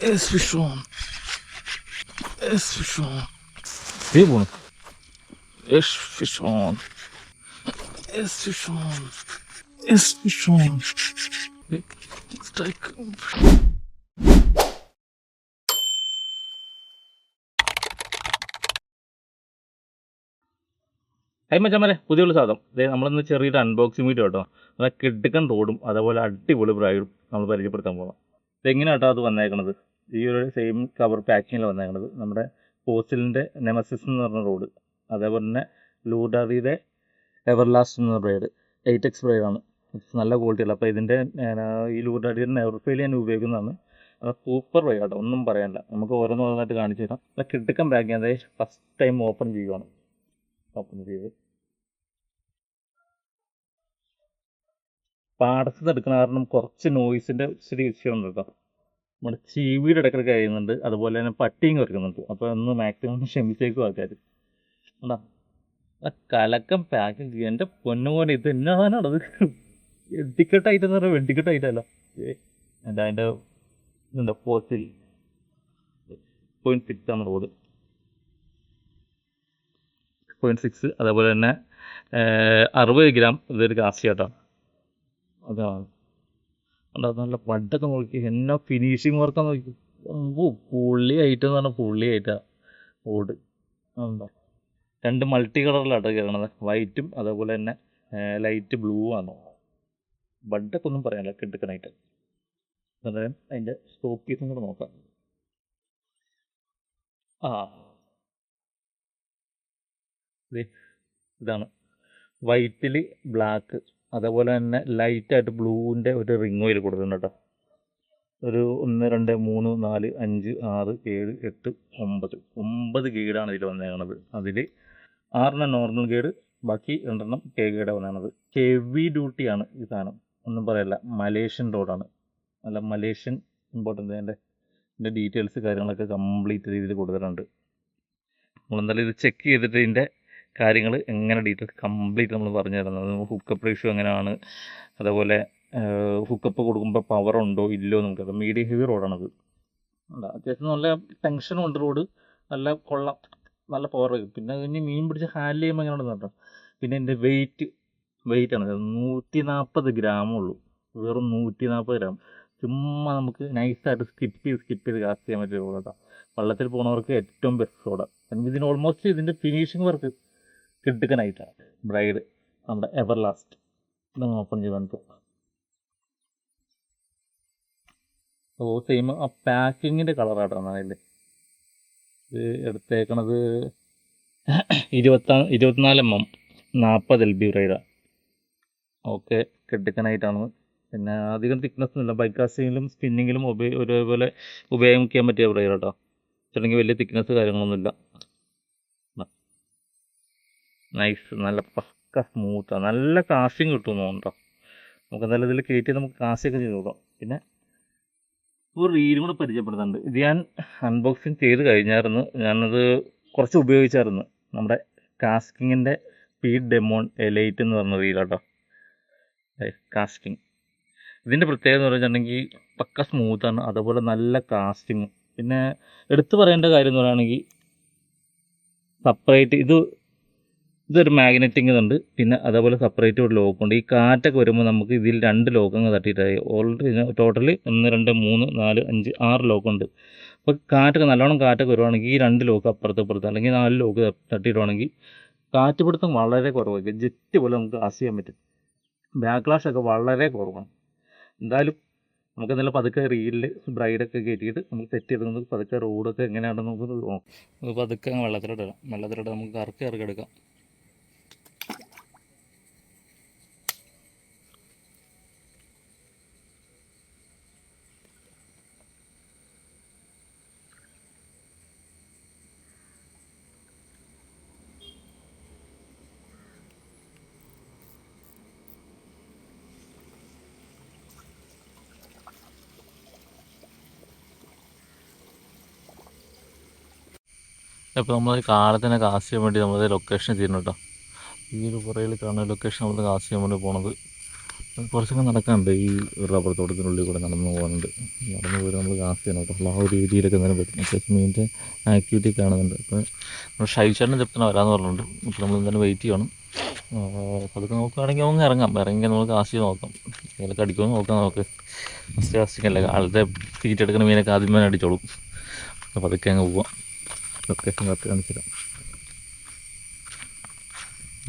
Yes, wie on. Ist wie schon. തീ പോണു Yes, fish on. Yes, fish on. Yes, fish on. Strike. Hi മച്ചമ്മരെ പുതിയുള്ള സാധനം അതായത് നമ്മളിന്ന് ചെറിയൊരു അൺബോക്സിംഗ് വീഡിയോ കേട്ടോ നല്ല കിടുക്കൻ റോഡും അതേപോലെ അടിപൊളി പ്രായവും നമ്മൾ പരിചയപ്പെടുത്താൻ പോകണം ഇതെങ്ങനെയാട്ടോ അത് വന്നേക്കണത് ഈ ഒരു സെയിം കവർ പാക്കിങ്ങിൽ വന്നേക്കുന്നത് നമ്മുടെ പോസ്റ്റലിന്റെ നെമസിസ് എന്ന് പറഞ്ഞ റോഡ് അതേപോലെ തന്നെ ലൂഡറിയുടെ എവർലാസ്റ്റ് എന്ന ബ്രേഡ് എയ്റ്റ് എക്സ് ബ്രേഡാണ് നല്ല ക്വാളിറ്റിയുള്ള അപ്പോൾ ഇതിന്റെ ഈ ലൂഡറിയുടെ നെവർഫെയിൽ ഞാൻ ഉപയോഗിക്കുന്നതാണ്. സൂപ്പർ ബ്രൈഡ് കേട്ടോ ഒന്നും പറയാനില്ല. നമുക്ക് ഓരോന്ന് ഓരോന്നായിട്ട് കാണിച്ചു തരാം. അല്ല കിടുക്കൻ ബാഗ് അതായത് ഫസ്റ്റ് ടൈം ഓപ്പൺ ചെയ്യുവാണ്. ഓപ്പൺ ചെയ്ത്. പാടത്തുനിന്ന് എടുക്കുന്ന കാരണം കുറച്ച് നോയ്സിന്റെ ഇച്ചിരി വിഷയമുണ്ട് കേട്ടോ. നമ്മുടെ ചീവിയുടെ ഇടയ്ക്കിടയ്ക്ക് കഴിയുന്നുണ്ട്. അതുപോലെ തന്നെ പട്ടിയും കുറയ്ക്കുന്നുണ്ട്. അപ്പോൾ ഒന്ന് മാക്സിമം ക്ഷമിച്ചേക്കും ആൾക്കാർ എന്താ ആ കലക്കം പാക്കിങ് എന്റെ പൊന്നുപോലെ ഇത് എന്നാണ് അത് വെട്ടിക്കെട്ടായിട്ടെന്ന് പറഞ്ഞാൽ വെട്ടിക്കെട്ടായിട്ടല്ല എന്താ അതിന്റെ എന്താ പോസ്റ്റിൽ പോയിന്റ് സിക്സ് ആണ് റോഡ് പോയിന്റ് സിക്സ് അതേപോലെ തന്നെ അറുപത് ഗ്രാം ഇതൊരു കാസ്റ്റിയാട്ടാണ് അതാണ് കണ്ടോ നല്ല പണ്ടൊക്കെ നോക്കി എന്നാ ഫിനിഷിങ് വർക്ക് നോക്കി. പുള്ളി ഐറ്റം എന്ന് പറഞ്ഞാൽ പുള്ളി ഐറ്റാ ഓട്. എന്താ രണ്ട് മൾട്ടി കളറിലാട്ടോ കയറണത് വൈറ്റും അതേപോലെ തന്നെ ലൈറ്റ് ബ്ലൂ ആണ് ബഡൊക്കെ ഒന്നും പറയാനില്ല കിട്ടുക്കണായിട്ട് അതായത് അതിന്റെ സ്റ്റോപ്പ് പീസും കൂടെ നോക്കാം. ആ. ഇതാണ്. വൈറ്റിൽ ബ്ലാക്ക് അതേപോലെ തന്നെ ലൈറ്റായിട്ട് ബ്ലൂവിന്റെ ഒരു റിങ് ഓയിൽ കൊടുത്തിട്ടുണ്ട് കേട്ടോ. ഒരു ഒന്ന് രണ്ട് മൂന്ന് നാല് അഞ്ച് ആറ് ഏഴ് എട്ട് ഒമ്പത്. ഒമ്പത് ഗൈഡാണ് ഇതിൽ വന്നേക്കണത്. അതിൽ ആറെണ്ണം നോർമൽ ഗൈഡ് ബാക്കി രണ്ടെണ്ണം കെ ഗൈഡ് വന്നേക്കണത്. ഹെവി ഡ്യൂട്ടിയാണ് ഈ സാധനം. ഒന്നും പറയല്ല. മലേഷ്യൻ റോഡാണ്. അല്ല മലേഷ്യൻ ഇമ്പോർട്ടന്റ് അതിന്റെ ഇതിന്റെ ഡീറ്റെയിൽസ് കാര്യങ്ങളൊക്കെ കംപ്ലീറ്റ് രീതിയിൽ കൊടുത്തിട്ടുണ്ട്. നമ്മളെന്തായാലും ഇത് ചെക്ക് ചെയ്തിട്ട് ഇതിന്റെ കാര്യങ്ങൾ എങ്ങനെ ഡീറ്റെയിൽസ് കംപ്ലീറ്റ് നമ്മൾ പറഞ്ഞു തരുന്നത്? ഹുക്കപ്പ് റേഷ്യോ എങ്ങനെയാണ്? അതേപോലെ ഹുക്കപ്പ് കൊടുക്കുമ്പോൾ പവർ ഉണ്ടോ ഇല്ലയോ നമുക്ക് മീഡിയം ഹെവി റോഡാണത് അത്യാവശ്യം നല്ല ടെൻഷനും ഉണ്ട് റോഡ് നല്ല കൊള്ളം നല്ല പവർ പിന്നെ ഇനി മീൻ പിടിച്ച് ഹാൻഡിൽ ചെയ്യുമ്പോൾ എങ്ങനെയാണെന്ന് പറഞ്ഞാൽ പിന്നെ എന്റെ വെയിറ്റ് വെയിറ്റ് ആണ്. നൂറ്റി നാൽപ്പത് ഗ്രാമുള്ളൂ വെറും നൂറ്റി നാൽപ്പത് ഗ്രാം ചുമ്മാ നമുക്ക് നൈസായിട്ട് സ്കിപ്പ് ചെയ്ത് സ്കിപ്പ് ചെയ്ത് കാസ്റ്റ് ചെയ്യാൻ പറ്റിയ റോഡാണ് വള്ളത്തിൽ പോകുന്നവർക്ക് ഏറ്റവും ബെസ്റ്റ് റോഡാണ് ഇതിന് ഓൾമോസ്റ്റ് ഇതിന്റെ ഫിനിഷിംഗ് വർക്ക് കിടുക്കനായിട്ടാണ് ബ്രൈഡ് നമ്മുടെ എവർ ലാസ്റ്റ് ഇതങ്ങ് ഓപ്പൺ ചെയ്ത് നമുക്ക് ഓ സെയിം ആ പാക്കിങ്ങിന്റെ കളറായിട്ടാണ് അതിൽ ഇത് എടുത്തേക്കണത് ഇരുപത്താ ഇരുപത്തിനാല് എം എം നാൽപ്പത് എൽ ബി ബ്രൈഡാണ് ഓക്കെ കെട്ടിക്കനായിട്ടാണ് പിന്നെ അധികം തിക്നെസ് ഒന്നുമില്ല. ബൈക്ക് കാസ്റ്റിങ്ങിലും സ്പിന്നിങ്ങിലും ഉപയോഗ ഒരേപോലെ ഉപയോഗിക്കാൻ പറ്റിയ ബ്രൈഡ് കേട്ടോ ചിലങ്കിൽ വലിയ തിക്നെസ് കാര്യങ്ങളൊന്നുമില്ല. നൈസ് നല്ല പക്ക സ്മൂത്താണ് നല്ല കാസ്റ്റിങ് കിട്ടും കേട്ടോ നമുക്ക് എന്തായാലും ഇതിൽ കയറ്റി നമുക്ക് കാസ്റ്റൊക്കെ ചെയ്ത് നോക്കാം പിന്നെ ഒരു റീലും കൂടെ പരിചയപ്പെടുന്നുണ്ട് ഇത് ഞാൻ അൺബോക്സിങ് ചെയ്ത് കഴിഞ്ഞായിരുന്നു. ഞാനത് കുറച്ച് ഉപയോഗിച്ചായിരുന്നു. നമ്മുടെ കാസ്റ്റിങ്ങിന്റെ സ്പീഡ് ഡെമോൺ എലൈറ്റ് എന്ന് പറഞ്ഞ റീലാട്ടോ കാസ്റ്റിംഗ് ഇതിന്റെ പ്രത്യേകത എന്ന് പറഞ്ഞിട്ടുണ്ടെങ്കിൽ പക്ക സ്മൂത്താണ് അതുപോലെ നല്ല കാസ്റ്റിങ് പിന്നെ എടുത്തു പറയേണ്ട കാര്യം എന്ന് പറയുകയാണെങ്കിൽ സെപ്പറേറ്റ് ഇത് ഇതൊരു മാഗ്നറ്റിങ് ഉണ്ട് പിന്നെ അതേപോലെ സെപ്പറേറ്റ് ഒരു ലോക്കുണ്ട് ഈ കാറ്റൊക്കെ വരുമ്പോൾ നമുക്ക് ഇതിൽ രണ്ട് ലോക്കങ്ങ് തട്ടിയിട്ടായി ഓൾറെഡി ടോട്ടലി ഒന്ന് രണ്ട് മൂന്ന് നാല് അഞ്ച് ആറ് ലോക്കുണ്ട് അപ്പോൾ കാറ്റൊക്കെ നല്ലോണം കാറ്റൊക്കെ വരുവാണെങ്കിൽ ഈ രണ്ട് ലോക്ക് അപ്പുറത്ത് അപ്പുറത്ത് അല്ലെങ്കിൽ നാല് ലോക്ക് തട്ടിയിടുവാണെങ്കിൽ കാറ്റ് പിടുത്തം വളരെ കുറവായിരിക്കും. ജെറ്റ് പോലെ നമുക്ക് ആസ് ചെയ്യാൻ പറ്റും. ബാക്ക്ലാഷ് ഒക്കെ വളരെ കുറവാണ്. എന്തായാലും നമുക്ക് നല്ല പതുക്കെ റീലിൽ ബ്രൈഡൊക്കെ കയറ്റിയിട്ട് നമുക്ക് സെറ്റ് ചെയ്ത് പതുക്കെ റോഡൊക്കെ എങ്ങനെയാണെന്ന് നമുക്ക് നോക്കാം. നമുക്ക് പതുക്കെ വെള്ളത്തിലോട്ട് വെള്ളത്തിലിടാം വെള്ളത്തിലിട്ട് നമുക്ക് കറക്കി ഇറക്കി എടുക്കാം. ഇപ്പോൾ നമ്മൾ കാലത്തിനെ കാസ്റ്റ് ചെയ്യാൻ വേണ്ടി നമ്മൾ ലൊക്കേഷൻ ചെയ്യുന്നു കേട്ടോ ഈ ഒരു പുറയിൽ കാണുന്ന ലൊക്കേഷൻ നമ്മൾ കാസ്റ്റ് ചെയ്യാൻ വേണ്ടി പോണത്. കുറച്ചൊക്കെ നടക്കാനുണ്ട്. ഈ റബ്ബർ തോട്ടത്തിനുള്ളിൽ കൂടെ നടന്നു പോകാനുണ്ട്. നടന്നു പോയി നമ്മൾ കാസ്റ്റ് ചെയ്യണം അപ്പോൾ ആ ഒരു രീതിയിലൊക്കെ നേരം പറ്റും അത്യാവശ്യം മീനിന്റെ ആക്ടിവിറ്റി കാണുന്നുണ്ട്. അപ്പോൾ നമ്മൾ ഷൈചേട്ടന്റെ ചെപ്പത്തിന് വരാമെന്ന് പറഞ്ഞിട്ടുണ്ട്. അപ്പോൾ നമ്മൾ എന്തായാലും വെയിറ്റ് ചെയ്യണം. അപ്പോൾ അതൊക്കെ നോക്കുകയാണെങ്കിൽ നമുക്ക് ഇറങ്ങാം. ഇറങ്ങി നമ്മൾ കാസ്റ്റ് ചെയ്ത് നോക്കാം. ഇതിലൊക്കെ അടിക്കുമെന്ന് നോക്കാം നമുക്ക്. ഫസ്റ്റ് കാസ്റ്റിംഗ് അല്ലേ കാലത്തെ തീറ്റെടുക്കുന്ന മീനൊക്കെ ആദ്യമേ അടിച്ചോളും. അപ്പോൾ അതൊക്കെ അങ്ങ് പോവാം. ലൊക്കേഷൻ കറക്റ്റ് കാണിച്ചിടാം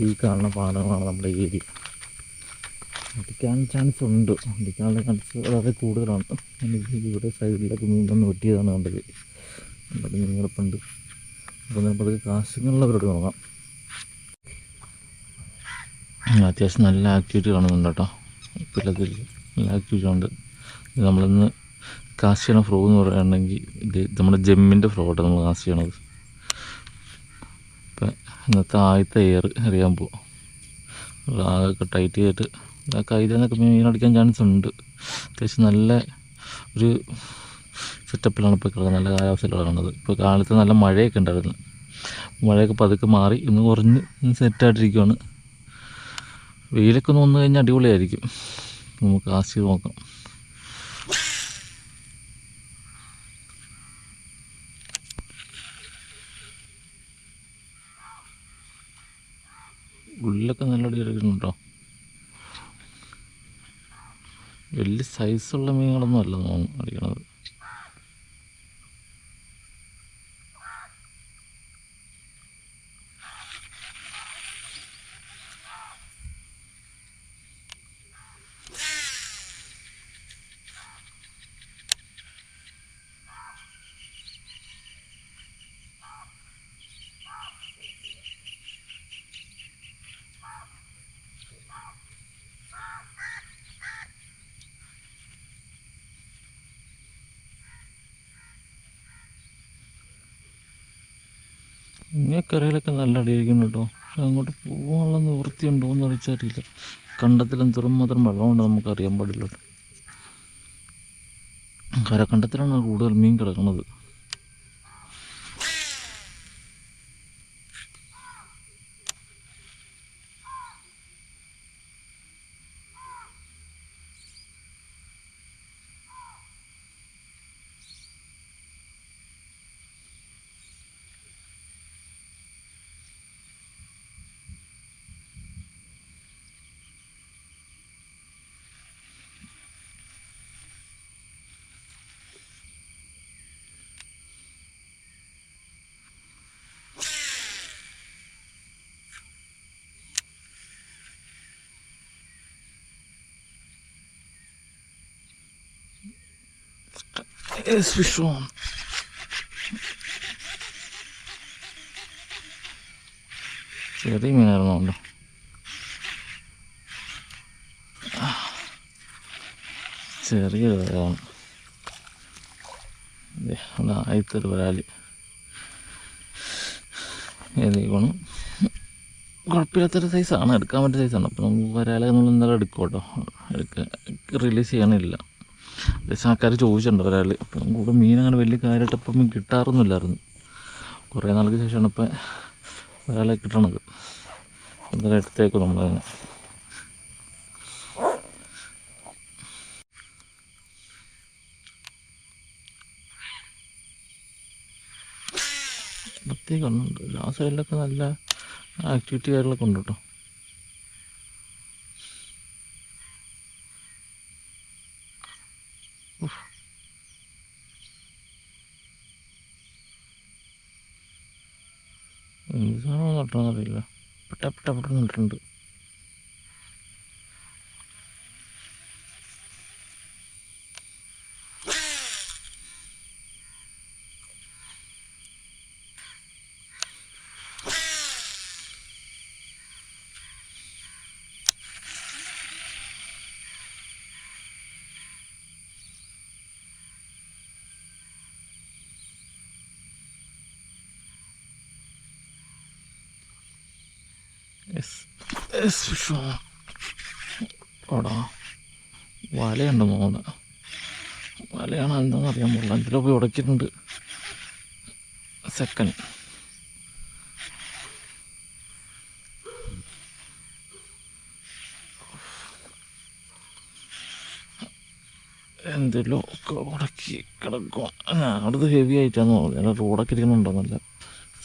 ഈ കാണുന്ന പാലങ്ങളാണ് നമ്മുടെ ഏരിയ അടിക്കാൻ ചാൻസ് ഉണ്ട്. അടിക്കാനുള്ള ചാൻസ് വളരെ കൂടുതലാണ്. എനിക്ക് ഇവിടെ സൈഡിലൊക്കെ മീനൊന്ന് വെട്ടിയതാണ് കണ്ടത്. എന്നിട്ട് മീൻ കിടപ്പുണ്ട് അപ്പോൾ നമുക്ക് കാശുകളിലവരോട് നോക്കാം. അത്യാവശ്യം നല്ല ആക്ടിവിറ്റി കാണുന്നുണ്ട് കേട്ടോ. ഇപ്പോഴത്തിൽ നല്ല ആക്ടിവിറ്റി ഉണ്ട്. നമ്മളിന്ന് കാശിയാണ് ഫ്രോ എന്ന് പറയുകയാണെങ്കിൽ ഇത് നമ്മുടെ ജെമ്മിന്റെ ഫ്രോ ആട്ടോ നമ്മൾ ഇപ്പം ഇന്നത്തെ ആദ്യത്തെ എയർ എറിയാൻ പോവാം. ടൈറ്റ് ചെയ്തിട്ട് ആ കൈതന്നൊക്കെ മീൻ അടിക്കാൻ ചാൻസ് ഉണ്ട്. അത്യാവശ്യം നല്ല ഒരു സെറ്റപ്പിലാണ് ഇപ്പോൾ കിടക്കുന്നത്. നല്ല കാലാവസ്ഥയിലാണ്. കിടക്കുന്നത് ഇപ്പോൾ കാലത്ത് നല്ല മഴയൊക്കെ ഉണ്ടായിരുന്നു. മഴയൊക്കെ പതുക്കെ മാറി. ഇന്ന് കുറഞ്ഞ് സെറ്റായിട്ടിരിക്കുകയാണ് വെയിലൊക്കെ ഒന്ന് വന്നു കഴിഞ്ഞാൽ അടിപൊളിയായിരിക്കും. നമുക്ക് ആശയം നോക്കാം. ഉള്ളിലൊക്കെ നല്ല അടി എടുക്കുന്നുണ്ടോ വലിയ സൈസുള്ള മീനുകളൊന്നും അല്ല അടിക്കണത്. ഇങ്ങക്കരയിലൊക്കെ നല്ല അടിയായിരിക്കും കേട്ടോ. പക്ഷെ അങ്ങോട്ട് പോകാനുള്ള നിവൃത്തി ഉണ്ടോ എന്ന് അറിയിച്ചറിയില്ല. കണ്ടത്തിലും തുറമാത്രം വെള്ളമുണ്ട് നമുക്ക് അറിയാൻ പാടില്ല കരക്കണ്ടത്തിലാണ് കൂടുതൽ മീൻ കിടക്കുന്നത്. Yes, fish on. ചെറിയ മീനായിരുന്നു ഉണ്ടോ ചെറിയ വരാണ് അത് ആദ്യത്തെ ഒരു വരാൽ ഏതേക്കണം കുഴപ്പമില്ലാത്തൊരു സൈസാണ് എടുക്കാൻ പറ്റിയ സൈസാണ് അപ്പോൾ നമുക്ക് വരാലെന്നുള്ള എന്തായാലും എടുക്കും കേട്ടോ. എടുക്കുക റിലീസ് ചെയ്യാനില്ല. അത്യാവശ്യം ആൾക്കാർ ചോദിച്ചിട്ടുണ്ട് ഒരാൾ അപ്പം കൂടെ മീൻ അങ്ങനെ വലിയ കാര്യമായിട്ട് അപ്പം കിട്ടാറൊന്നുമില്ലായിരുന്നു. കുറേ നാൾക്ക് ശേഷമാണ് ഇപ്പം ഒരാളെ കിട്ടണത്. എന്തായാലും എടുത്തേക്കും നമ്മളതിനെ പ്രത്യേകം ഒന്നുണ്ട് ആ സൈഡിലൊക്കെ നല്ല ആക്ടിവിറ്റി കാര്യങ്ങളൊക്കെ ഉണ്ട് കേട്ടോ. നട്ടണമെന്ന് അറിയില്ല പെട്ട പെട്ട പെട്ട നട്ടിട്ടുണ്ട് ഓടാ വലയുണ്ട് മോന് വലയാണ് എന്താണെന്ന് അറിയാൻ പാടില്ല അഞ്ചിലോ പോയി ഉടക്കിയിട്ടുണ്ട്. സെക്കൻഡ് എന്തെല്ലോ ഒക്കെ ഉടക്കി കിടക്കും അടുത്ത് ഹെവി ആയിട്ടാന്ന് തോന്നുന്നത് നല്ല റോഡൊക്കെ ഇരിക്കുന്നുണ്ടോ? നല്ല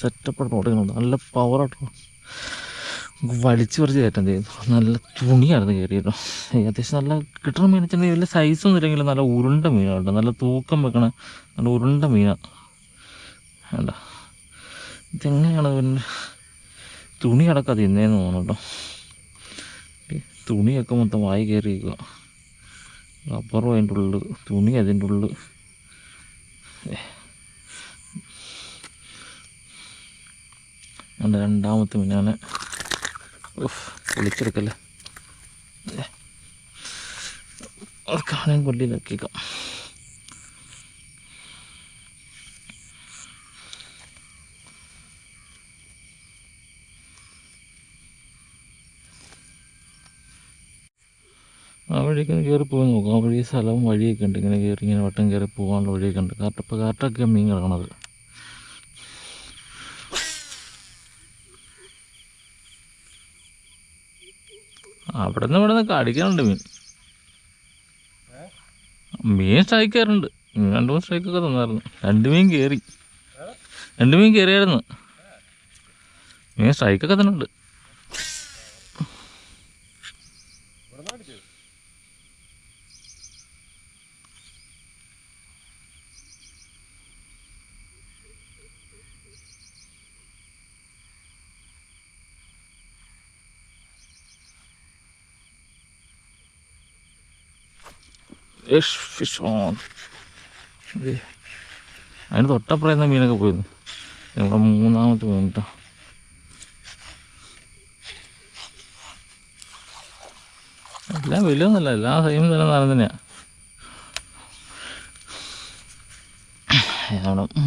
സെറ്റപ്പ് ആയിട്ട് ഇരിക്കുന്നുണ്ട്? നല്ല പവറാട്ടോ വലിച്ചു പറിച്ച് കയറ്റം ചെയ്തു? നല്ല തുണിയായിരുന്നു കയറിയല്ലോ അത്യാവശ്യം നല്ല കിട്ടണ മീൻ വെച്ചിട്ടുണ്ടെങ്കിൽ വലിയ സൈസൊന്നും ഇല്ലെങ്കിലും നല്ല ഉരുണ്ട മീനാണ് കേട്ടോ. നല്ല തൂക്കം വെക്കണ നല്ല ഉരുണ്ട മീനാണ് വേണ്ട ഇതെങ്ങനെയാണ് പിന്നെ തുണി അടക്കം തിന്നേന്ന് തോന്നുന്നു കേട്ടോ. തുണിയൊക്കെ മൊത്തം വായി കയറിയിരിക്കുക റബ്ബറും അതിന്റെ ഉള്ളിൽ തുണി അതിന്റെ ഉള്ളിൽ രണ്ടാമത്തെ മീനാണ്. പൊളിച്ചെടുക്കല്ലേ ഏ. അത് കാണാൻ കൊല്ലിയിലാക്കിയേക്കാം ആ വഴിക്ക് കയറി പോയി നോക്കാം. ആ വഴി സ്ഥലവും വഴിയൊക്കെ ഉണ്ട്. ഇങ്ങനെ കയറി ഇങ്ങനെ വട്ടം കയറി പോകാനുള്ള വഴിയൊക്കെ ഉണ്ട്. കാട്ട ഇപ്പോൾ കാട്ടൊക്കെ മീൻ കിടക്കണത്. അവിടെ നിന്ന് ഇവിടെ നിന്ന് കടിക്കാറുണ്ട് മീൻ. മീൻ സ്ട്രൈക്ക് കയറുന്നുണ്ട് മീൻ രണ്ട് മൂന്ന് സ്ട്രൈക്കൊക്കെ തന്നായിരുന്നു. രണ്ട് മീൻ കയറി രണ്ട് മീൻ കയറിയായിരുന്നു മീൻ സ്ട്രൈക്കൊക്കെ തന്നുണ്ട് ഫിഷ് ഫിഷ് ഓൺ. അതിന് തൊട്ടപ്പുറം മീനൊക്കെ പോയിരുന്നു. ഞങ്ങളെ മൂന്നാമത്തെ മീൻ കേട്ടോ എല്ലാം വലിയൊന്നുമല്ല എല്ലാ സെയിം തന്നെ സാധനം തന്നെയാണ്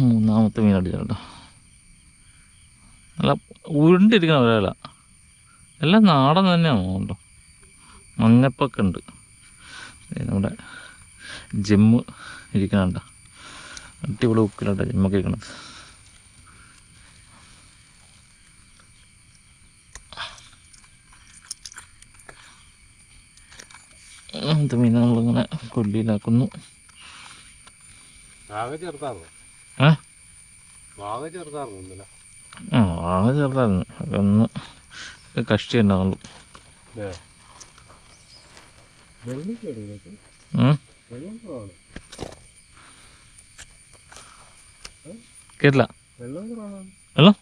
മൂന്നാമത്തെ മീൻ അടിച്ചു കേട്ടോ. നല്ല ഉരുണ്ടിരിക്കണ ഒരാള എല്ലാം നാടൻ തന്നെയാണ് കേട്ടോ മഞ്ഞപ്പൊക്കെ ഉണ്ട്. നമ്മുടെ ജിമ്മ് ഇരിക്കണുണ്ട. അടിപൊളി ഉക്കിലുണ്ട് ജിമ്മൊക്കെ ഇരിക്കണത്. അങ്ങനത്തെ മീൻ നമ്മളിങ്ങനെ കൊല്ലിയിലാക്കുന്നു. ആ ആകെ ചേർത്തായിരുന്നു. അതൊന്ന് കഷ്ടി ഉണ്ടാവുള്ളൂ. കേട്ടില്ല. വെള്ളം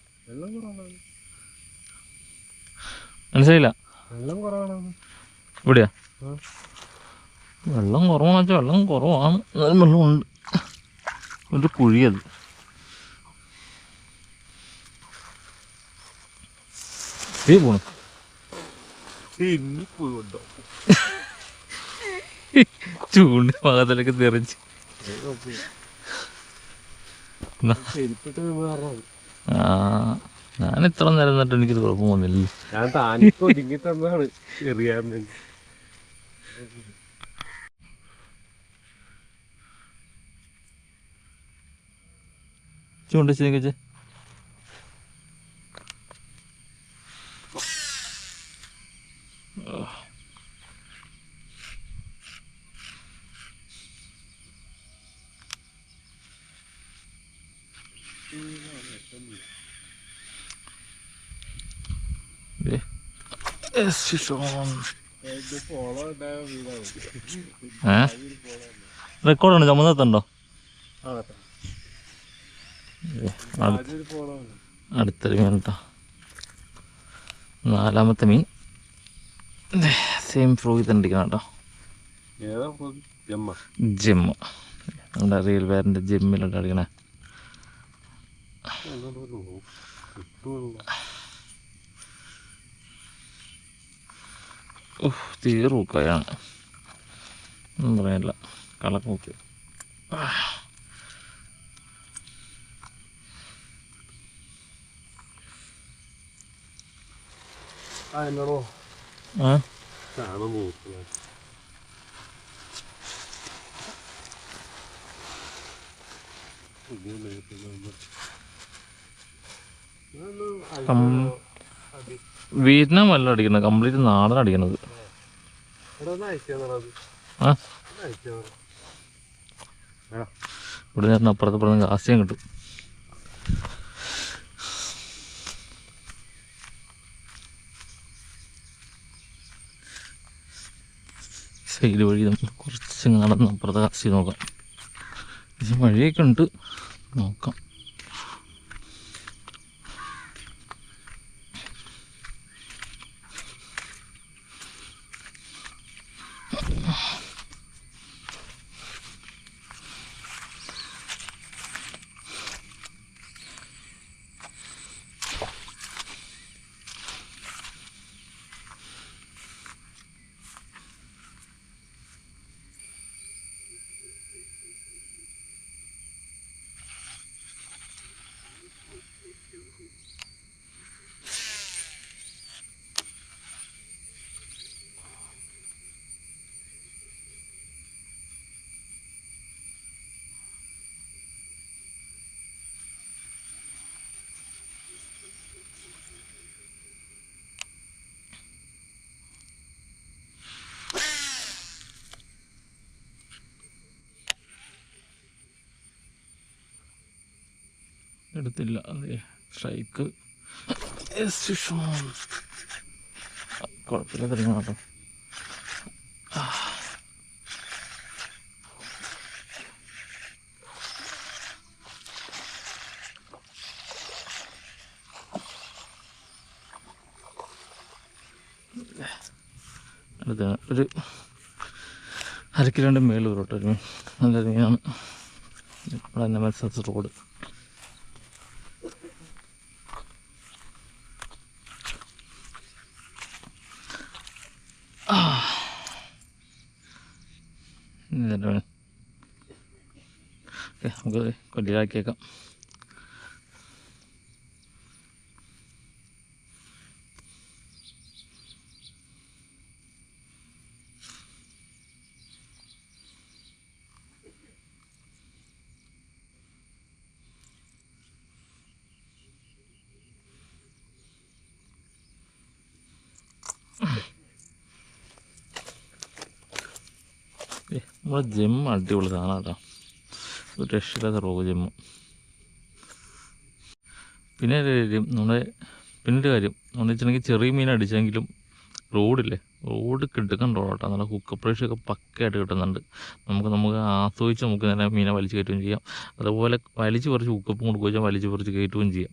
മനസ്സിലായില്ല. ഇവിടെയാ? വെള്ളം കുറവാണെന്ന് വെച്ചാൽ വെള്ളം കുറവാണ്. എന്നാലും വെള്ളമുണ്ട്. ഒരു കുഴിയത് തീ പോണു. ഇനി പോയിണ്ടോ ചൂണ്ട് ഭാഗത്തിലേക്ക് തെറിച്ച്. ആ ഞാൻ ഇത്ര നേരം നട്ട് എനിക്കൊരു കുഴപ്പം വന്നില്ല. ഞാൻ താനിക്ക് ഒതുങ്ങി തന്നാണ് എറിയാൻ വേണ്ടി ചൂണ്ട വെച്ച് ഇത് വീടാണ് ഏ റെക്കോർഡുണ്ട് പോളോ അടുത്തൊരു മീൻ കേട്ടോ നാലാമത്തെ മീൻ. സെയിം ഫ്രൂയി തന്നെ ഇരിക്കണം കേട്ടോ ജിമ്മ് നമ്മുടെ റിയൽ വേറിന്റെ ജിമ്മിലോട്ട് അടിക്കണേ തീറൂക്കയാണ് ഒന്നും പറയാനില്ല. കളക്ക് നോക്കി. ആ കാണാൻ അടിക്കുന്നത്. കംപ്ലീറ്റ് നാടൻ അടിക്കണത് ഇവിടെ നിന്ന് അപ്പുറത്ത് ഇപ്പുറത്ത് കാസ്യം കിട്ടും. സൈഡ് വഴി നമുക്ക് കുറച്ച് നടന്ന് അപ്പുറത്തെ കാസ്യം നോക്കാം. വഴിയൊക്കെ ഉണ്ട്. നോക്കാം. എടുത്തില്ല. അതെ സ്ട്രൈക്ക് കുഴപ്പമില്ല തുടങ്ങാം കേട്ടോ അടുത്ത ഒരു അര കിലോണ്ട് മേളിൽ ഒരു നല്ല രീതിയാണ്. ഇവിടെ മത്സരസ് റോഡ് ഇതല്ലേ വേണം. ഓക്കെ നമുക്ക് കൊല്ലിയാക്കിയേക്കാം ഏ, നമ്മുടെ ജെമ്മ് അടിപൊളി സാധനം കേട്ടോ. ഒരു റോഗ് ജമ്മു പിന്നെ ഒരു കാര്യം നമ്മുടെ പിന്നൊരു കാര്യം എന്ന് വെച്ചിട്ടുണ്ടെങ്കിൽ ചെറിയ മീൻ അടിച്ചെങ്കിലും റോഡില്ലേ? റോഡ് കിട്ടുന്നുണ്ടോ കേട്ടോ. നല്ല ഹുക്കപ്രേഷൊക്കെ പക്കയായിട്ട് കിട്ടുന്നുണ്ട്. നമുക്ക് നമുക്ക് ആസ്വദിച്ച് നമുക്ക് തന്നെ മീനെ വലിച്ചു കയറ്റുകയും ചെയ്യാം. അതുപോലെ വലിച്ചു കുറച്ച് ഹുക്കപ്പും കൊടുക്കുകയും വലിച്ച് കുറച്ച് കയറ്റുകയും ചെയ്യാം.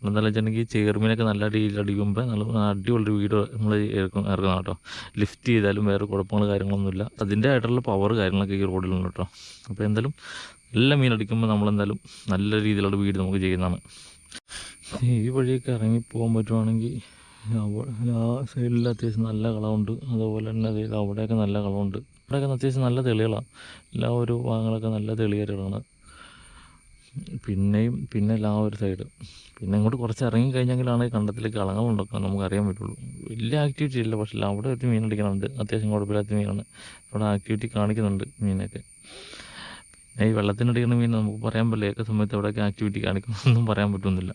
എന്താണെന്ന് വെച്ചിട്ടുണ്ടെങ്കിൽ ചേർമീനൊക്കെ നല്ല രീതിയിൽ അടിക്കുമ്പോൾ നല്ല അടിപൊളി വീഡിയോ നമ്മൾ ഇറക്കും ഇറക്കണം കേട്ടോ. ലിഫ്റ്റ് ചെയ്താലും വേറെ കുഴപ്പങ്ങൾ കാര്യങ്ങളൊന്നുമില്ല അതിന്റെ ആയിട്ടുള്ള പവർ കാര്യങ്ങളൊക്കെ ഈ റോഡിലുണ്ട് കേട്ടോ. അപ്പോൾ എന്തായാലും നല്ല മീൻ അടിക്കുമ്പോൾ നമ്മളെന്തായാലും നല്ല രീതിയിലുള്ള വീട് നമുക്ക് ചെയ്യുന്നതാണ്. ഈ വഴിയൊക്കെ ഇറങ്ങി പോകാൻ പറ്റുവാണെങ്കിൽ സൈഡിൽ അത്യാവശ്യം നല്ല കളമുണ്ട് അതുപോലെ തന്നെ അതിൽ അവിടെയൊക്കെ നല്ല കളമുണ്ട് അവിടെയൊക്കെ അത്യാവശ്യം നല്ല തെളികളാണ്. എല്ലാ ഒരു ഭാഗങ്ങളൊക്കെ നല്ല തെളിയരുകളാണ് പിന്നെയും പിന്നെ എല്ലാ ഒരു സൈഡ്. പിന്നെ ഇങ്ങോട്ട് കുറച്ച് ഇറങ്ങി കഴിഞ്ഞെങ്കിലാണ് കണ്ടത്തിലേക്ക് കളങ്ങളുണ്ടാക്കാൻ നമുക്ക് അറിയാൻ പറ്റുള്ളൂ. വലിയ ആക്ടിവിറ്റി ഇല്ല പക്ഷേ അവിടെ ഒരു മീൻ അടിക്കണുണ്ട് അത്യാവശ്യം കുഴപ്പമില്ലാത്ത മീനാണ്. അവിടെ ആക്ടിവിറ്റി കാണിക്കുന്നുണ്ട് മീനൊക്കെ. പിന്നെ ഈ വെള്ളത്തിനടിക്കുന്ന മീൻ നമുക്ക് പറയാൻ പറ്റില്ല. ഏക സമയത്ത് അവിടെയൊക്കെ ആക്ടിവിറ്റി കാണിക്കുന്നൊന്നും പറയാൻ പറ്റുന്നില്ല.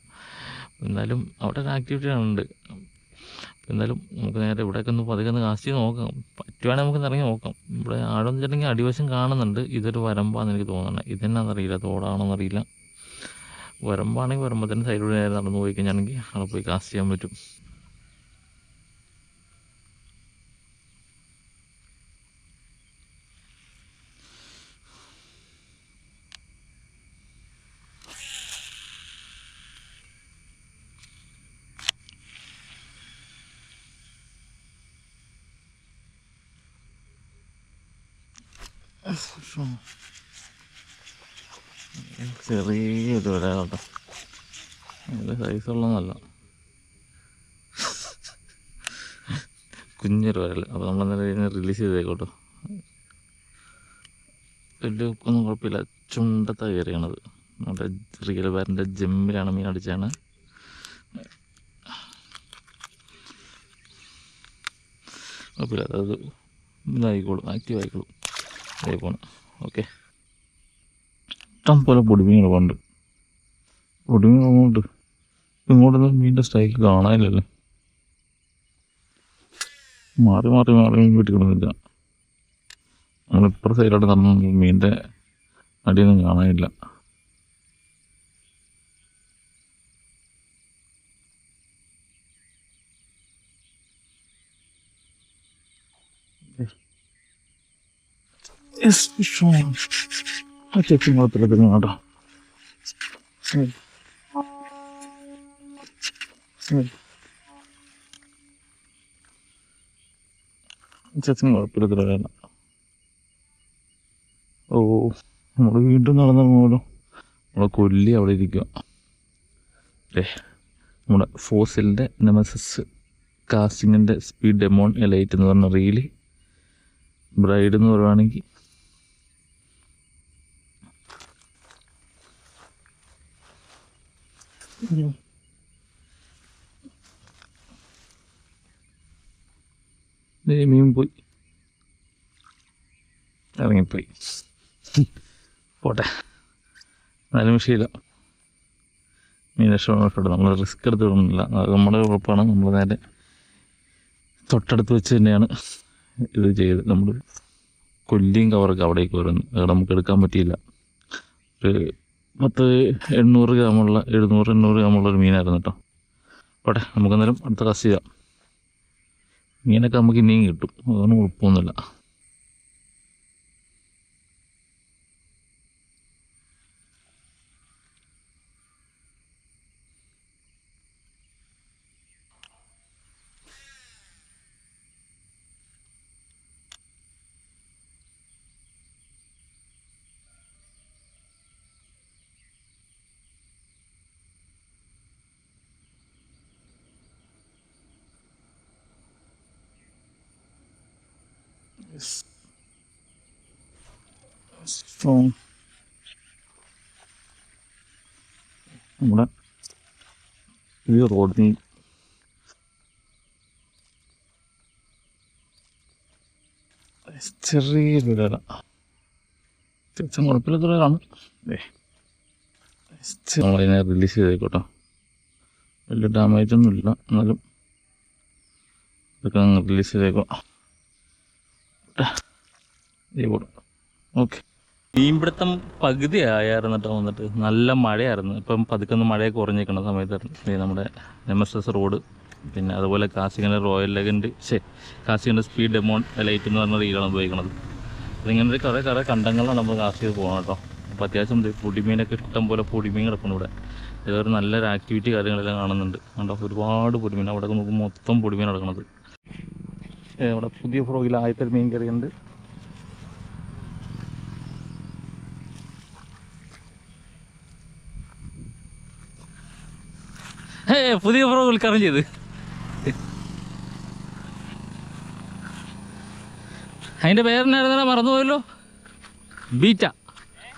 എന്നാലും അവിടെ ഒരു ആക്ടിവിറ്റി ഉണ്ട്. എന്നാലും നമുക്ക് നേരെ ഇവിടെയൊക്കെ ഒന്ന് പതുക്കെ ഒന്ന് കാസ്റ്റ് നോക്കാം. പറ്റുവാണെങ്കിൽ നമുക്ക് ഇറങ്ങി നോക്കാം. ഇവിടെ ആഴം വെച്ചിട്ടുണ്ടെങ്കിൽ അടിവശം കാണുന്നുണ്ട്. ഇതൊരു വരമ്പാന്ന് എനിക്ക് തോന്നുന്നത് ഇതെന്നാണെന്നറിയില്ല തോടാണോന്നറിയില്ല വരമ്പാണെങ്കിൽ വരമ്പത്തിന്റെ സൈഡിലൂടെ നേരെ നടന്നു പോയി കഴിഞ്ഞാണെങ്കിൽ അവിടെ പോയി കാസ്റ്റ് ചെയ്യാൻ പറ്റും. ചെറിയൊരു വില കേട്ടോ നല്ല. സൈസുള്ളതല്ല കുഞ്ഞൊരു വരൽ. അപ്പോൾ നമ്മൾ എന്തായാലും ഇതിനെ റിലീസ് ചെയ്തേക്കോട്ടോ. വലിയ ഒന്നും കുഴപ്പമില്ല. ചുണ്ടത്ത കയറിയാണത്. നമ്മുടെ റിയൽ ബാരിന്റെ ജമ്മിലാണ് മീൻ അടിച്ചാണ് കുഴപ്പമില്ല. അത് ഇതായിക്കോളും. ആക്റ്റീവ് ആയിക്കോളും. പോണം ഓക്കെ ഇഷ്ടം പോലെ പൊടിമീൻ പണ്ട് പൊടിമീൻ അങ്ങോട്ട് ഇങ്ങോട്ടൊന്നും മീനിന്റെ സ്ട്രൈക്ക് കാണാനില്ലല്ലേ. മാറി മാറി മാറി മീൻ കിട്ടിക്കൊടുന്നില്ല നമ്മളിപ്പുറ സൈഡിലോട്ട് നടന്നു മീനിന്റെ അടിയൊന്നും കാണാനില്ല. Yes, strong. ചെക്ക് കുഴപ്പമില്ല കേട്ടോ. ചെക്കിന് കുഴപ്പമില്ല ഓ നമ്മൾ വീണ്ടും നടന്നു പോലും നമ്മളെ കൊല്ലി അവിടെ ഇരിക്കുക അല്ലേ നമ്മുടെ ഫോസിലിന്റെ നെമസിസ് കാസ്റ്റിങ്ങിന്റെ സ്പീഡ് ഡെമോൺ എലൈറ്റ് എന്ന് പറഞ്ഞ റീൽ ബ്രൈഡ് എന്ന് പറയുവാണെങ്കിൽ മീൻ പോയി. ഇറങ്ങിപ്പോയി. പോട്ടെ. എന്നാലും വിഷയമില്ല മീൻ രക്ഷപ്പെട്ടു നമ്മൾ റിസ്ക് എടുത്ത് അത് നമ്മുടെ ഉറപ്പാണ്. നമ്മൾ നേരെ തൊട്ടടുത്ത് വെച്ച് തന്നെയാണ് ഇത് ചെയ്തത് നമ്മൾ കൊല്ലിയും കവറൊക്കെ അവിടേക്ക് വരുന്നു അവിടെ നമുക്ക് എടുക്കാൻ പറ്റിയില്ല. ഒരു പത്ത് എണ്ണൂറ് ഗ്രാമുള്ള എഴുന്നൂറ് എണ്ണൂറ് ഗ്രാമുള്ള ഒരു മീനായിരുന്നു കേട്ടോ. പോട്ടെ നമുക്ക് അന്നേരം അടുത്ത കസ് ചെയ്യാം. മീനൊക്കെ നമുക്ക് ഇനിയും കിട്ടും. അതൊന്നും കുഴപ്പമൊന്നുമില്ല. സ്ട്രോങ് നമ്മുടെ ഈ റോഡിൽ ചെറിയൊരു വില തിരിച്ചും കുഴപ്പമില്ലാത്തവരാണ് നമ്മളതിനെ റിലീസ് ചെയ്തേക്കോട്ടോ. വലിയ ഡാമേജ് ഒന്നും ഇല്ല എന്നാലും ഇതൊക്കെ അങ്ങ് റിലീസ് ചെയ്തേക്കോ. ഓക്കെ മീൻപിടുത്തം പകുതി ആയായിരുന്നു കേട്ടോ വന്നിട്ട്. നല്ല മഴയായിരുന്നു. ഇപ്പം പതുക്കെ ഒന്ന് മഴയൊക്കെ കുറഞ്ഞിരിക്കുന്ന സമയത്തായിരുന്നു. നമ്മുടെ എസ് റോഡ്. പിന്നെ അതുപോലെ കാസിങ്ങിന്റെ റോയൽ ലെഗൻഡ്. ശേ കാസിങ്ങിന്റെ സ്പീഡ് ഡെമോൺ ലൈറ്റ് എന്ന് പറഞ്ഞ റീലാണ് ഉപയോഗിക്കുന്നത് അതിങ്ങനെ ഒരു കുറേ കുറേ കണ്ടങ്ങളാണ് നമ്മൾ കാസ് ചെയ്ത് പോകണം കേട്ടോ അപ്പോൾ അത്യാവശ്യം പൊടിമീനൊക്കെ ഇഷ്ടം പോലെ പൊടിമീൻ കിടക്കുന്നു ഇവിടെ. ഇതൊരു നല്ലൊരു ആക്ടിവിറ്റി കാര്യങ്ങളെല്ലാം കാണുന്നുണ്ട്. കണ്ടോ? ഒരുപാട് പൊടിമീൻ. അവിടെ നോക്കുമ്പോൾ മൊത്തം പൊടിമീൻ കിടക്കുന്നത് ഇവിടെ പുതിയ ഫ്രോഗിൽ ആദ്യത്തെ മീൻ കറിയുണ്ട്. പുതിയ ഫ്രോഗ് ഉദ്ഘാടനം ചെയ്ത്. അതിന്റെ പേരെന്നായിരുന്നാ മറന്നുപോയല്ലോ ബീറ്റ.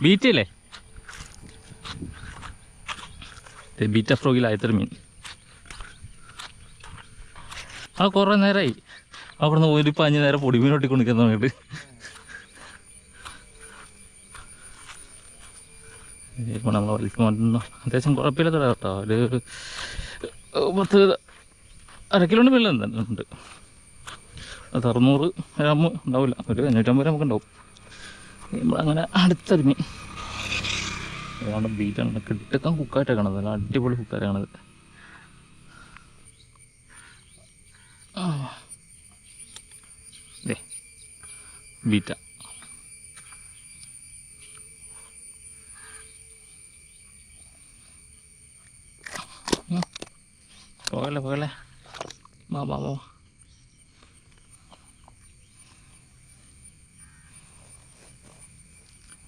ബീറ്റയല്ലേ? ബീറ്റ ഫ്രോഗിൽ ആയത്ര മീൻ. ആ കുറേ നേരമായി അവിടെ നിന്ന് ഒരു പാഞ്ഞ് നേരം പൊടിമീൻ ഒട്ടിക്കൊണ്ടിരിക്കുന്ന സമയത്ത് ഇപ്പോൾ നമ്മൾ വലിക്കുമ്പോൾ അത്യാവശ്യം കുഴപ്പമില്ലാത്ത കേട്ടോ ഒരു പത്ത് അര കിലോന്റെ തന്നെ ഉണ്ട് അത് അറുന്നൂറ് ഗ്രാം ഉണ്ടാവില്ല. ഒരു അഞ്ഞൂറ്റമ്പത് ഗ്രാം നമുക്ക് ഉണ്ടാവും. നമ്മളങ്ങനെ അടുത്തൊരു മീൻ ഏതാണ്ട് ബീറ്റാണ് കിട്ടക്കാൻ കുക്കായിട്ടാണ് കാണുന്നത് നല്ല അടിപൊളി കുക്കായിട്ടാണത് ബീറ്റ പോകല്ലേ പോകല്ലേ വാ വാ വാ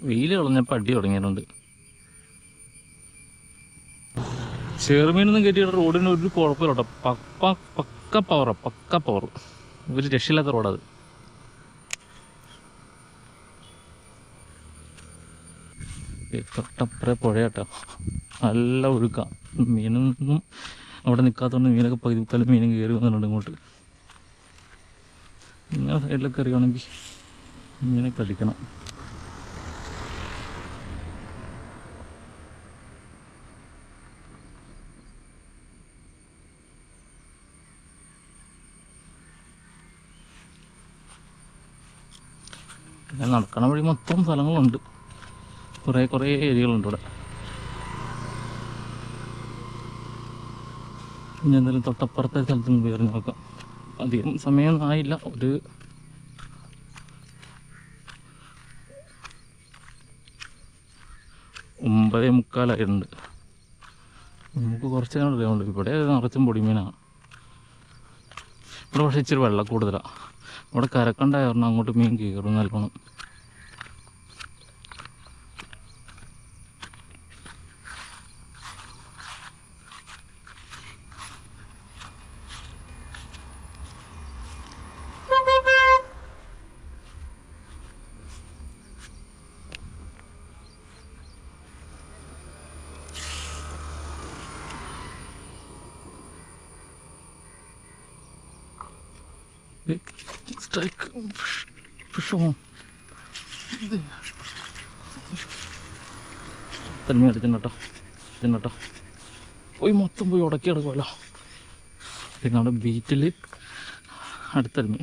വെയിൽ കളഞ്ഞപ്പോൾ അടി തുടങ്ങിയിട്ടുണ്ട്. ചെറുമീനൊന്നും കയറ്റിയിട്ട് റോഡിന് ഒരു കുഴപ്പമില്ല കേട്ടോ. പക്ക പക്ക പവറാ പക്ക പവർ ഒരു രക്ഷയില്ലാത്ത റോഡത് തൊട്ടപ്പുറേ പുഴ കേട്ടോ നല്ല ഒഴുക്കാം. മീനൊന്നും അവിടെ നിൽക്കാത്തതുകൊണ്ട് മീനൊക്കെ പകുതി തല മീനും കയറി വന്നിട്ടുണ്ട് ഇങ്ങോട്ട്. ഇങ്ങനെ സൈഡിലൊക്കെ അറിയുകയാണെങ്കിൽ മീനൊക്കെ അടിക്കണം പിന്നെ നടക്കണ വഴി മൊത്തം സ്ഥലങ്ങളുണ്ട്. കുറേ കുറേ ഏരിയകളുണ്ട് ഇവിടെ. ഇനി എന്തായാലും തൊട്ടപ്പുറത്തെ സ്ഥലത്ത് നിന്ന് കയറി നോക്കാം. അധികം സമയമൊന്നും ആയില്ല. ഒരു ഒമ്പതേ മുക്കാലായിട്ടുണ്ട്. നമുക്ക് കുറച്ച് നേരം അറിയാമുണ്ട് ഇവിടെ നിറച്ചും പൊടിമീനാണ്. ഇവിടെ പക്ഷേ ഇച്ചിരി വെള്ളം കൂടുതലാണ് ഇവിടെ കരക്കണ്ടായിരുന്നു അങ്ങോട്ട് മീൻ കയറും നല്ലോണം സ്ട്രൈക്ക് ഫിഷ് ഓൺ തന്മ എടുക്കുന്നുട്ടോ എടുക്കുന്നുട്ടോ പോയി മൊത്തം പോയി ഉടക്കി എടുക്കുമല്ലോ ബീറ്റിൽ അടുത്തരുമി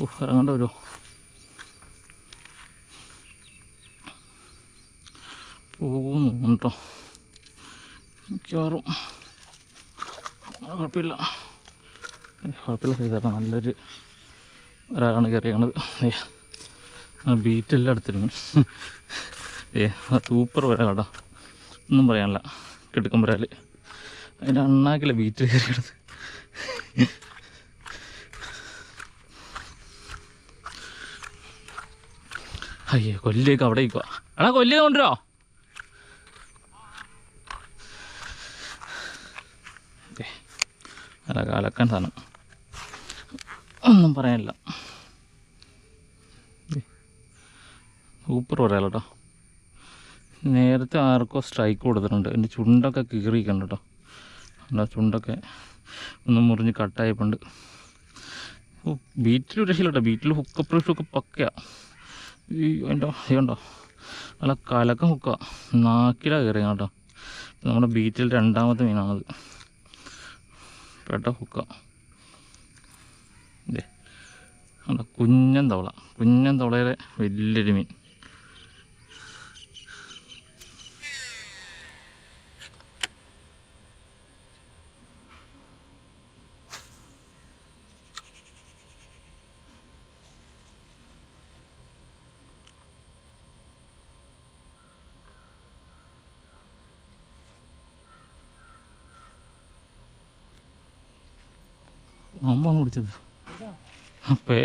ഓ ഇറങ്ങേണ്ട വരുമോ പോകുന്നു കേട്ടോ. മിക്കവാറും. കുഴപ്പമില്ല. കുഴപ്പമില്ല ചെയ്തേട്ടാ നല്ലൊരു ഒരാളാണ് കയറിയാണത് ആ ബീറ്റെല്ലാം എടുത്തിരുന്നു. ഏ സൂപ്പർ കേട്ടോ ഒന്നും പറയാനില്ല. കിടക്കും വരാൽ അതിന്റെ അണ്ണാക്കില്ല ബീറ്റ് കയറിയത് അയ്യേ കൊല്ലേക്ക് അവിടെ ഇക്കുക എടാ കൊല്ലിയ കൊണ്ടുവരോ? അല്ല കാലക്കാൻ സാധനം. ഒന്നും പറയാനില്ല. സൂപ്പർ കേട്ടോ നേരത്തെ ആർക്കോ സ്ട്രൈക്ക് കൊടുത്തിട്ടുണ്ട്. എന്റെ ചുണ്ടൊക്കെ കീറിയിട്ടുണ്ട് കേട്ടോ. എന്റെ ചുണ്ടൊക്കെ ഒന്ന് മുറിഞ്ഞ് കട്ടായപ്പോണ്ട്. ബീറ്റിൽ രക്ഷയില്ല കേട്ടോ ബീറ്റിൽ ഹുക്ക പ്രൂഫൊക്കെ പക്കയാ ഈ അതിന്റെ ഇതുണ്ടോ നല്ല കലക്കം ഹുക്ക നാക്കിലാണ് കയറിയ കേട്ടോ. നമ്മുടെ ബീറ്റിൽ രണ്ടാമത്തെ മീനാണത് പെട്ട ഹുക്ക കുഞ്ഞൻ തവള. കുഞ്ഞൻ തവളയുടെ വലിയൊരു മീൻ. പാമ്പാണ് പിടിച്ചത്. അപ്പേ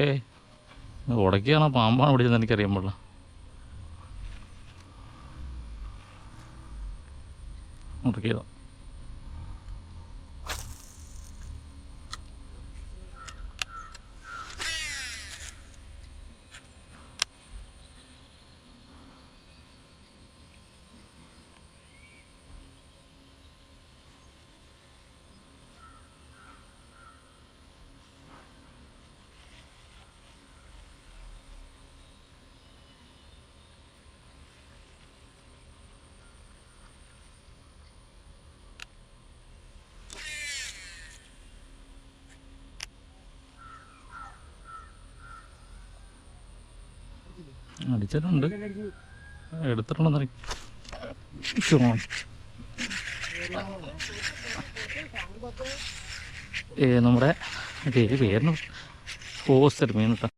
ഉടക്കിയാണ് പാമ്പാണ് പിടിച്ചത് എനിക്കറിയാൻ പാടില്ല. ഉടക്കിയതാ. അടിച്ചിട്ടുണ്ട്. എടുത്തിട്ടുണ്ടെന്നറി ഏ നമ്മുടെ പേര് പേരിന് പോസ്റ്റർ മീൻ കേട്ടോ.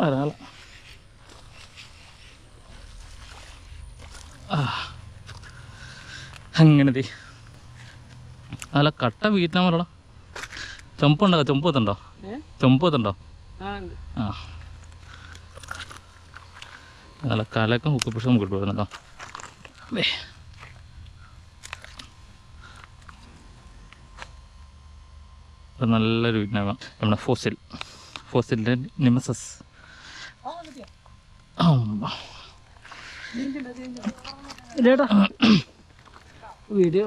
വരാല. അങ്ങനെ ദേ. അല്ല കട്ട വീട്ടാൻ പറയടാ ചുമപ്പുണ്ടോ? ചുമപ്പത്തുണ്ടോ ചുമപ്പത്തുണ്ടോ ആ. നല്ല കലക്കം ഹുക്ക് പിടിച്ച് നമുക്ക് കിട്ടുമായിരുന്നല്ലോ വേ ഇത് നല്ലൊരു വിജ്ഞാനം നമ്മുടെ ഫോസിൽ. ഫോസിലിന്റെ നിമസസ്. വീഡിയോ?